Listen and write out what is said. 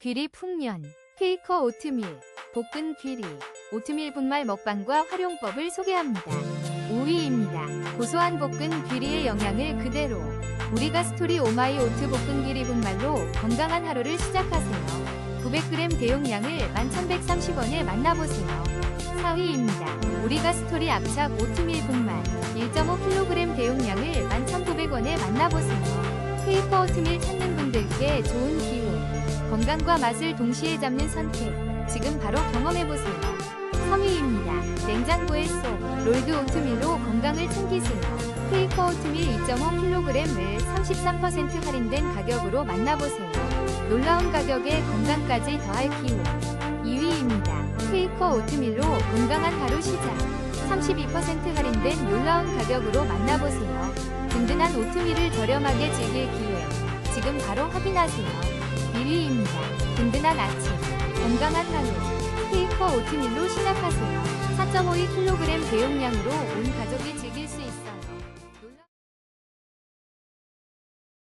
귀리 풍년, 케이커 오트밀, 볶은 귀리, 오트밀 분말 먹방과 활용법을 소개합니다. 5위입니다. 고소한 볶은 귀리의 영양을 그대로. 우리가 스토리 오마이 오트 볶은 귀리 분말로 건강한 하루를 시작하세요. 900g 대용량을 1130원에 만나보세요. 4위입니다. 우리가 스토리 압착 오트밀 분말 1.5kg 대용량을 11,900원에 만나보세요. 페이퍼 오트밀 찾는 분들께 좋은 기운, 건강과 맛을 동시에 잡는 선택. 지금 바로 경험해보세요. 3위입니다. 냉장고에 쏙 롤드 오트밀로 건강을 챙기세요. 페이퍼 오트밀 2.5kg을 33% 할인된 가격으로 만나보세요. 놀라운 가격에 건강까지 더할 기운. 2위입니다. 페이커 오트밀로 건강한 하루 시작. 32% 할인된 놀라운 가격으로 만나보세요. 든든한 오트밀을 저렴하게 즐길 기회. 지금 바로 확인하세요. 1위입니다. 든든한 아침. 건강한 하루. 페이커 오트밀로 시작하세요. 4.52kg 대용량으로 온 가족이